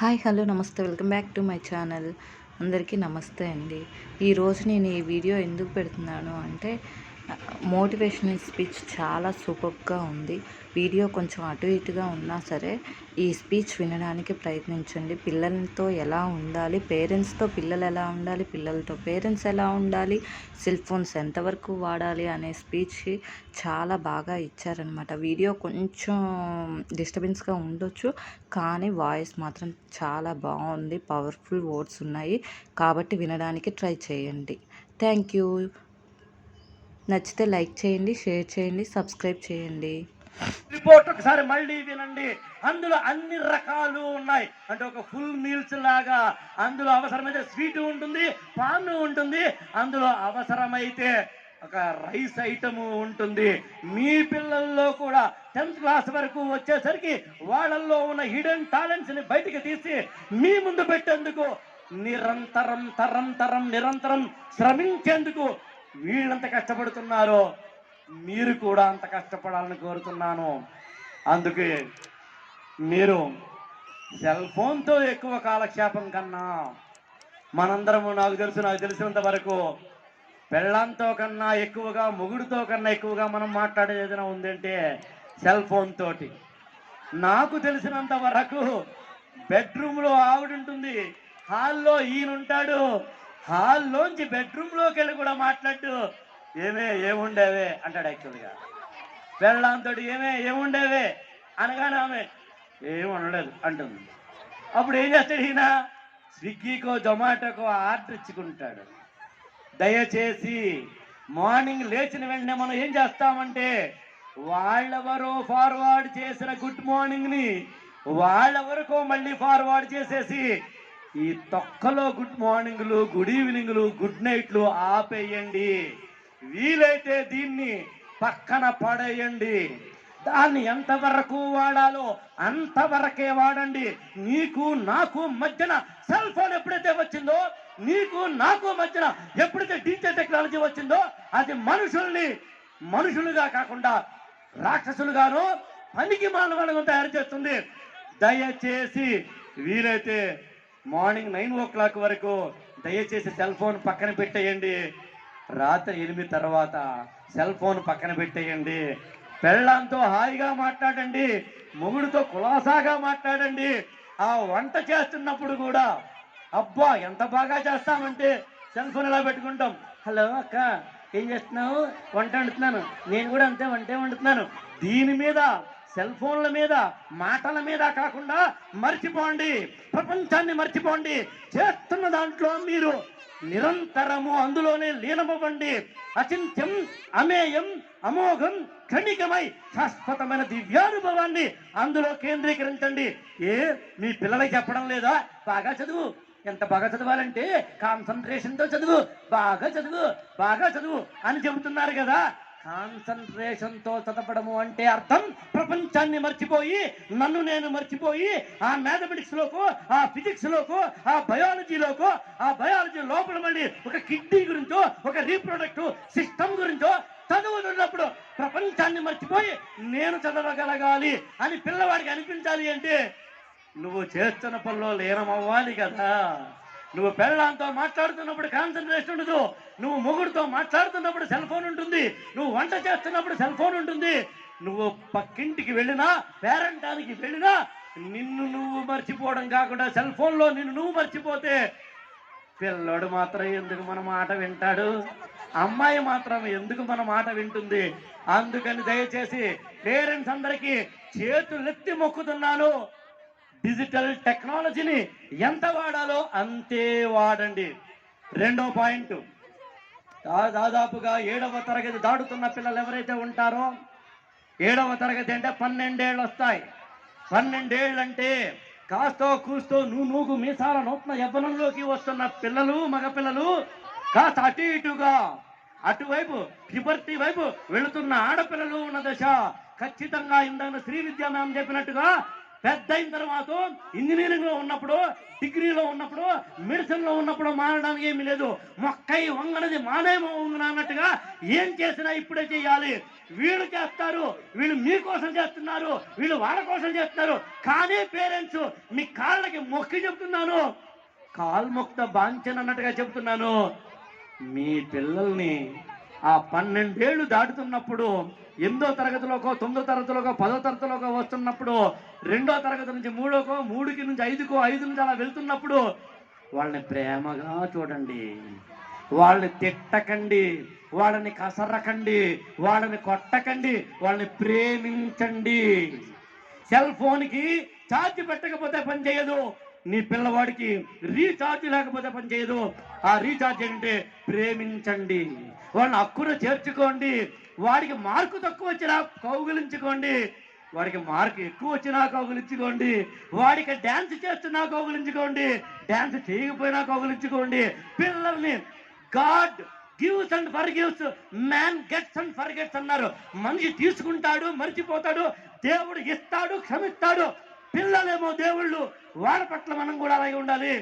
Hi hello నమస్తే. Welcome back to my channel. అందరికీ నమస్తే అండి. ఈరోజు నేను ఈ వీడియో ఎందుకు పెడుతున్నాను అంటే మోటివేషనల్ స్పీచ్ చాలా సూపర్గా ఉంది. వీడియో కొంచెం అటు ఇటుగా ఉన్నా సరే ఈ స్పీచ్ వినడానికి ప్రయత్నించండి. పిల్లలతో ఎలా ఉండాలి? పేరెంట్స్తో పిల్లలు ఎలా ఉండాలి? పిల్లలతో పేరెంట్స్ ఎలా ఉండాలి? సెల్ ఫోన్స్ ఎంతవరకు వాడాలి అనే స్పీచ్ చాలా బాగా ఇచ్చారనమాట వీడియో కొంచెం డిస్టర్బెన్స్గా ఉండొచ్చు కానీ వాయిస్ మాత్రం చాలా బాగుంది. పవర్ఫుల్ వర్డ్స్ ఉన్నాయి. కాబట్టి వినడానికి ట్రై చేయండి. Thank you. నచ్చితే లైక్ చేయండి షేర్ చేయండి సబ్స్క్రైబ్ చేయండి. రిపోర్ట్ ఒకసారి మళ్ళీ వినండి. అందులో అన్ని రకాలు ఉన్నాయి. అంటే ఒక ఫుల్ మీల్స్ లాగా. అందులో అవసరమైతే స్వీట్ ఉంటుంది పాన్ ఉంటుంది. అందులో అవసరమైతే ఒక రైస్ ఐటమ్ ఉంటుంది. మీ పిల్లల్లో కూడా టెన్త్ క్లాస్ వరకు వచ్చేసరికి వాళ్ళల్లో ఉన్న హిడెన్ టాలెంట్స్ని బయటికి తీసి మీ ముందు పెట్టేందుకు నిరంతరం తరం తరం నిరంతరం శ్రమించేందుకు వీళ్ళంత కష్టపడుతున్నారో మీరు కూడా అంత కష్టపడాలని కోరుతున్నాను. అందుకే మీరు సెల్ ఫోన్తో ఎక్కువ కాలక్షేపం కన్నా మనందరము నాకు తెలుసు నాకు తెలిసినంత వరకు పెళ్ళంతో కన్నా ఎక్కువగా మొగుడుతో కన్నా ఎక్కువగా మనం మాట్లాడేది ఏదైనా ఉందంటే సెల్ ఫోన్ తోటి. నాకు తెలిసినంత వరకు బెడ్రూమ్లో ఆవిడ ఉంటుంది హాల్లో ఈయనుంటాడు హాల్లోంచి బెడ్రూమ్లోకి వెళ్ళి కూడా మాట్లాడు ఏమే ఏముండేవే? అంటాడు యాక్చువల్గా. వెళ్ళడంతో ఏమే ఏముండేవే? అనగానే ఆమె ఏం ఉండలేదు అంటుంది. అప్పుడు ఏం చేస్తాడు ఈయన? స్విగ్గీకో జొమాటోకో ఆర్డర్ ఇచ్చుకుంటాడు. దయచేసి మార్నింగ్ లేచిన వెంటనే మనం ఏం చేస్తామంటే వాళ్ళెవరో ఫార్వర్డ్ చేసిన గుడ్ మార్నింగ్ని వాళ్ళెవరికో మళ్ళీ ఫార్వర్డ్ చేసేసి ఈ తొక్కలో గుడ్ మార్నింగ్లు గుడ్ ఈవినింగ్లు గుడ్ నైట్లు ఆపేయండి. వీలైతే దీన్ని పక్కన పడేయండి. దాన్ని ఎంతవరకు వాడాలో అంతవరకే వాడండి. నీకు నాకు మధ్యన సెల్ ఫోన్ ఎప్పుడైతే వచ్చిందో నీకు నాకు మధ్యన ఎప్పుడైతే డిజిటల్ టెక్నాలజీ వచ్చిందో అది మనుషుల్ని మనుషులుగా కాకుండా రాక్షసులుగాను పనికి మానవాళ్ళను తయారు చేస్తుంది. దయచేసి వీలైతే మార్నింగ్ నైన్ ఓ క్లాక్ వరకు దయచేసి సెల్ ఫోన్ పక్కన పెట్టేయండి. రాత్రి ఎనిమిది తర్వాత సెల్ ఫోన్ పక్కన పెట్టేయండి. పెళ్ళంతో హాయిగా మాట్లాడండి. మొగుడితో కులాసాగా మాట్లాడండి. ఆ వంట చేస్తున్నప్పుడు కూడా అబ్బా ఎంత బాగా చేస్తామంటే సెల్ ఫోన్ ఎలా పెట్టుకుంటాం? హలో అక్క ఏం చేస్తున్నావు? వంట వండుతున్నాను. నేను కూడా అంతే వంటే వండుతున్నాను. దీని మీద సెల్ ఫోన్ల మీద మాటల మీద కాకుండా మర్చిపోండి. ప్రపంచాన్ని మర్చిపోండి. చేస్తున్న దాంట్లో మీరు నిరంతరము అందులోనే లీనమవ్వండి. అచింత్యం అమేయం అమోఘం క్షణికమై శాశ్వతమైన దివ్యానుభవాన్ని అందులో కేంద్రీకరించండి. ఏ మీ పిల్లలకి చెప్పడం లేదా? బాగా చదువు. ఎంత బాగా చదవాలంటే కాన్సన్ట్రేషన్తో చదువు. బాగా చదువు. బాగా చదువు అని చెబుతున్నారు కదా. కాన్సన్ట్రేషన్తో చదవడము అంటే అర్థం. ప్రపంచాన్ని మర్చిపోయి నన్ను నేను మర్చిపోయి ఆ మ్యాథమెటిక్స్ లోకు ఆ ఫిజిక్స్ లోకు ఆ బయాలజీలోకు ఆ బయాలజీ లోపల మళ్ళీ ఒక కిడ్నీ గురించో ఒక రీప్రొడక్ట్ సిస్టమ్ గురించో చదువుతున్నప్పుడు ప్రపంచాన్ని మర్చిపోయి నేను చదవగలగాలి అని పిల్లవాడికి అనిపించాలి అంటే నువ్వు చేస్తున్న పనిలో లీనమవ్వాలి కదా. నువ్వు పెళ్ళాంతో మాట్లాడుతున్నప్పుడు కాన్సన్ట్రేషన్ ఉండదు. నువ్వు మొగుడుతో మాట్లాడుతున్నప్పుడు సెల్ ఫోన్ ఉంటుంది. నువ్వు వంట చేస్తున్నప్పుడు సెల్ ఫోన్ ఉంటుంది. నువ్వు పక్కింటికి వెళ్ళినా పేరంటానికి వెళ్ళినా నిన్ను నువ్వు మర్చిపోవడం కాకుండా సెల్ ఫోన్లో నిన్ను నువ్వు మర్చిపోతే పిల్లోడు మాత్రం ఎందుకు మన మాట వింటాడు? అమ్మాయి మాత్రం ఎందుకు మన మాట వింటుంది? అందుకని దయచేసి పేరెంట్స్ అందరికీ చేతులెత్తి మొక్కుతున్నాను. డిజిటల్ టెక్నాలజీని ఎంత వాడాలో అంతే వాడండి. రెండో పాయింట్. దాదాపుగా ఏడవ తరగతి దాడుతున్న పిల్లలు ఎవరైతే ఉంటారో ఏడవ తరగతి అంటే పన్నెండేళ్ళు వస్తాయి పన్నెండేళ్ళు అంటే కాస్తో కూస్తో నువ్వు నూగు మీసాల నూతన యవ్వనంలోకి వస్తున్న పిల్లలు మగపిల్లలు కాస్త అటు ఇటుగా అటువైపు లిబర్టీ వైపు వెళుతున్న ఆడపిల్లలు ఉన్న దశ ఖచ్చితంగా ఇందాక శ్రీ విద్యా మ్యామ్ చెప్పినట్టుగా పెద్ద అయిన తర్వాత ఇంజనీరింగ్లో ఉన్నప్పుడు డిగ్రీలో ఉన్నప్పుడు మెడిసిన్లో ఉన్నప్పుడు మారడానికి ఏమీ లేదు. మొక్కై వంగనది మానేమో వంగన అన్నట్టుగా ఏం చేసినా ఇప్పుడే చేయాలి. వీళ్ళు చేస్తారు వీళ్ళు మీకోసం చేస్తున్నారు వీళ్ళు వాళ్ళ కోసం చేస్తున్నారు. కానీ పేరెంట్స్ మీ కాళ్ళకి మొక్కి చెప్తున్నాను. కాల్ముక్త బాంచన్ అన్నట్టుగా చెప్తున్నాను. మీ పిల్లల్ని ఆ పన్నెండేళ్ళు దాటుతున్నప్పుడు ఎనిమిదో తరగతిలోకో తొమ్మిదో తరగతిలోకో పదో తరగతిలోకో వస్తున్నప్పుడు రెండో తరగతి నుంచి మూడోకో మూడుకి నుంచి ఐదుకో ఐదు నుంచి అలా వెళ్తున్నప్పుడు వాళ్ళని ప్రేమగా చూడండి. వాళ్ళని తిట్టకండి. వాళ్ళని కసరకండి. వాళ్ళని కొట్టకండి. వాళ్ళని ప్రేమించండి. సెల్ ఫోన్కి ఛార్జ్ పెట్టకపోతే పని చేయదు. నీ పిల్లవాడికి రీఛార్జ్ లేకపోతే పని చేయదు. ఆ రీఛార్జ్ ఏంటంటే ప్రేమించండి. వాడిని హక్కును చేర్చుకోండి. వాడికి మార్కు తక్కువ వచ్చినా కౌగులించుకోండి. వాడికి మార్క్ ఎక్కువ వచ్చినా కౌగులించుకోండి. వాడికి డ్యాన్స్ చేస్తున్నా కౌగులించుకోండి. డ్యాన్స్ చేయకపోయినా కౌగులించుకోండి. పిల్లల్ని God gives and forgives man gets and forgets అన్నారు. మనిషి తీసుకుంటాడు మర్చిపోతాడు దేవుడు ఇస్తాడు క్షమిస్తాడు. పిల్లలేమో దేవుళ్ళు వాళ్ళ పట్ల మనం కూడా అలాగే ఉండాలి.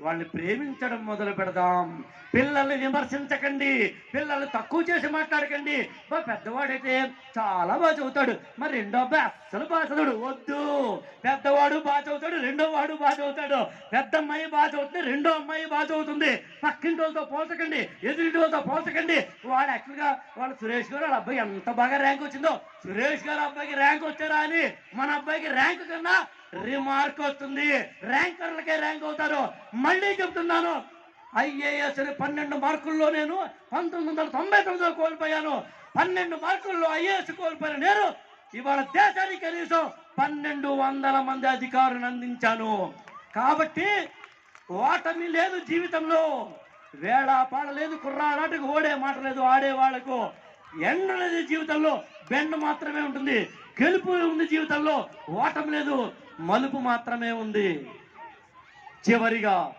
వాళ్ళని ప్రేమించడం మొదలు పెడదాం. పిల్లల్ని విమర్శించకండి. పిల్లల్ని తక్కువ చేసి మాట్లాడకండి. మా పెద్దవాడైతే చాలా బాగా చదువుతాడు. మరి రెండో అబ్బాయి అస్సలు బాగా చదువుడు. వద్దు. పెద్దవాడు బాగా చదువుతాడు. రెండో వాడు బాగా చదువుతాడు. పెద్ద అమ్మాయి బాగా చదువుతుంది. రెండో అమ్మాయి బాగా చదువుతుంది. పక్కింటి వాళ్ళతో పోల్చకండి. ఎదురింటి వాళ్ళతో పోల్చకండి. వాడు యాక్చువల్గా వాళ్ళ సురేష్ గారు వాళ్ళ అబ్బాయి ఎంత బాగా ర్యాంక్ వచ్చిందో. సురేష్ గారు అబ్బాయికి ర్యాంక్ వచ్చారా అని మన అబ్బాయికి ర్యాంక్ కన్నా రిమార్క్ వస్తుంది. ర్యాంకర్లకే ర్యాంక్ అవుతారు. మళ్ళీ చెప్తున్నాను ఐఏఎస్ పన్నెండు మార్కుల్లో నేను పంతొమ్మిది వందల తొంభై తొమ్మిదిలో కోల్పోయాను. పన్నెండు మార్కుల్లో ఐఏఎస్ కోల్పోయిన నేను ఇవాళ దేశానికి కనీసం పన్నెండు వందల మంది అధికారులను అందించాను. కాబట్టి ఓటమి లేదు జీవితంలో. వేళ పాడలేదు కుర్రా కుర్రాడాటకు ఓడే మాట లేదు ఆడే వాళ్ళకు ఎండ లేదు జీవితంలో బెండ్ మాత్రమే ఉంటుంది. గెలుపు ఉంది జీవితంలో ఓటమి లేదు. మలుపు మాత్రమే ఉంది. చివరిగా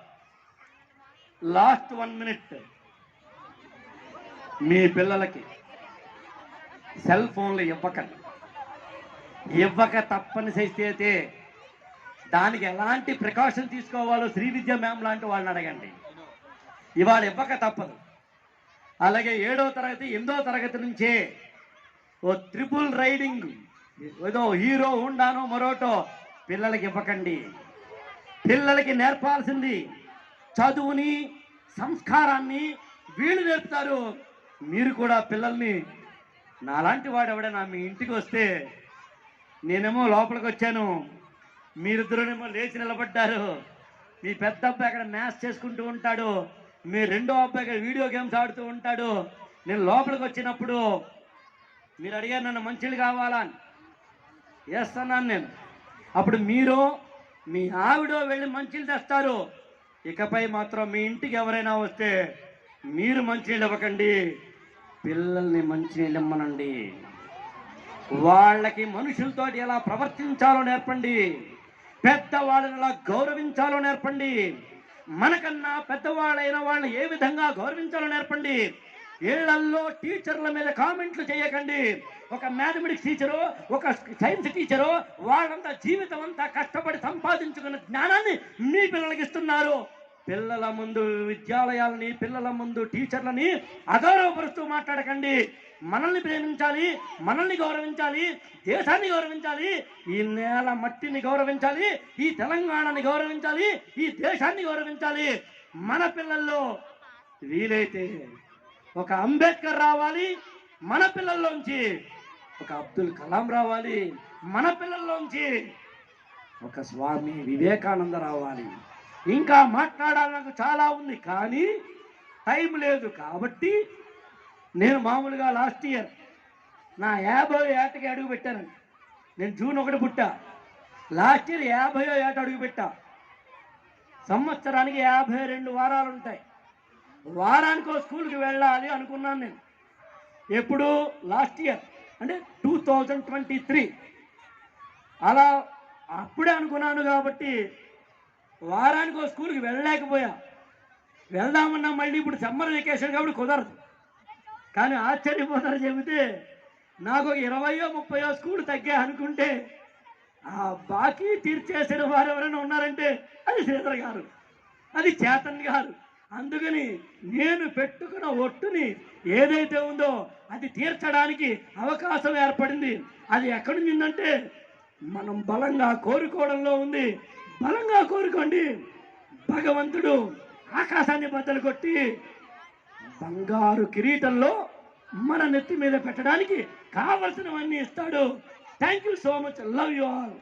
లాస్ట్ వన్ మినిట్ మీ పిల్లలకి సెల్ ఫోన్లు ఇవ్వకండి. ఇవ్వక తప్పని చేస్తే దానికి ఎలాంటి ప్రికాషన్ తీసుకోవాలో శ్రీ విద్య మ్యామ్ లాంటి వాళ్ళని అడగండి. ఇవాళ ఇవ్వక తప్పదు. అలాగే ఏడో తరగతి ఎనిమిదో తరగతి నుంచే ఓ ట్రిపుల్ రైడింగ్ ఏదో హీరో ఉండానో మరోటో పిల్లలకి ఇవ్వకండి. పిల్లలకి నేర్పాల్సింది చదువుని సంస్కారాన్ని వీళ్ళు నేర్పుతారు. మీరు కూడా పిల్లల్ని నాలాంటి వాడు ఎవడైనా మీ ఇంటికి వస్తే నేనేమో లోపలికి వచ్చాను. మీరిద్దరునేమో లేచి నిలబడ్డారు. మీ పెద్ద అబ్బాయి అక్కడ మ్యాచ్ చేసుకుంటూ ఉంటాడు. మీ రెండో అబ్బాయి అక్కడ వీడియో గేమ్స్ ఆడుతూ ఉంటాడు. నేను లోపలికి వచ్చినప్పుడు మీరు అడిగారు నన్ను మంచిలు కావాలా అని. వేస్తున్నాను నేను. అప్పుడు మీరు మీ ఆవిడో వెళ్ళి మంచిలు తెస్తారు. ఇకపై మాత్రం మీ ఇంటికి ఎవరైనా వస్తే మీరు మంచినీళ్ళు ఇవ్వకండి. పిల్లల్ని మంచినీళ్ళు ఇమ్మనండి. వాళ్ళకి మనుషులతో ఎలా ప్రవర్తించాలో నేర్పండి. పెద్దవాళ్ళని ఎలా గౌరవించాలో నేర్పండి. మనకన్నా పెద్దవాళ్ళైన వాళ్ళని ఏ విధంగా గౌరవించాలో నేర్పండి. ఇళ్ళల్లో టీచర్ల మీద కామెంట్లు చేయకండి. ఒక మ్యాథమెటిక్స్ టీచరు ఒక సైన్స్ టీచరు వాళ్ళంతా జీవితం అంతా కష్టపడి సంపాదించుకున్న జ్ఞానాన్ని మీ పిల్లలకి ఇస్తున్నారు. పిల్లల ముందు విద్యాలయాలని పిల్లల ముందు టీచర్లని అగౌరవపరుస్తూ మాట్లాడకండి. మనల్ని ప్రేమించాలి మనల్ని గౌరవించాలి దేశాన్ని గౌరవించాలి ఈ నేల మట్టిని గౌరవించాలి ఈ తెలంగాణని గౌరవించాలి ఈ దేశాన్ని గౌరవించాలి. మన పిల్లల్లో వీలైతే ఒక అంబేద్కర్ రావాలి మన పిల్లల్లోంచి. ఒక అబ్దుల్ కలాం రావాలి మన పిల్లల్లోంచి. ఒక స్వామి వివేకానంద రావాలి. ఇంకా మాట్లాడాలకు చాలా ఉంది కానీ టైం లేదు కాబట్టి నేను మామూలుగా లాస్ట్ ఇయర్ నా యాభై ఏటకి అడుగు పెట్టానండి నేను జూన్ ఒకటి పుట్టా. లాస్ట్ ఇయర్ యాభై ఏట అడుగు పెట్టా. సంవత్సరానికి యాభై రెండు వారాలు ఉంటాయి. వారానికి ఒక స్కూల్కి వెళ్ళాలి అనుకున్నాను నేను. ఎప్పుడు లాస్ట్ ఇయర్ అంటే టూ థౌజండ్ ట్వంటీ త్రీ. అలా అప్పుడే అనుకున్నాను కాబట్టి వారానికి ఒక స్కూల్కి వెళ్ళలేకపోయా. వెళ్దామన్నా మళ్ళీ ఇప్పుడు సమ్మర్ వెకేషన్ కాబట్టి కుదరదు. కానీ ఆశ్చర్యపోతారు చెబితే నాకు ఒక ఇరవయో ముప్పయో స్కూల్ తగ్గా అనుకుంటే ఆ బాకీ తీర్చేసిన వారు ఎవరైనా ఉన్నారంటే అది శ్రీధర్ గారు అది చేతన్ గారు. అందుకని నేను పెట్టుకున్న ఒట్టుని ఏదైతే ఉందో అది తీర్చడానికి అవకాశం ఏర్పడింది. అది ఎక్కడి నిందంటే మనం బలంగా కోరుకోవడంలో ఉంది. బలంగా కోరుకోండి. భగవంతుడు ఆకాశాన్ని బద్దలు కొట్టి బంగారు కిరీటంలో మన నెత్తి మీద పెట్టడానికి కావలసినవన్నీ ఇస్తాడు. Thank you so much love you all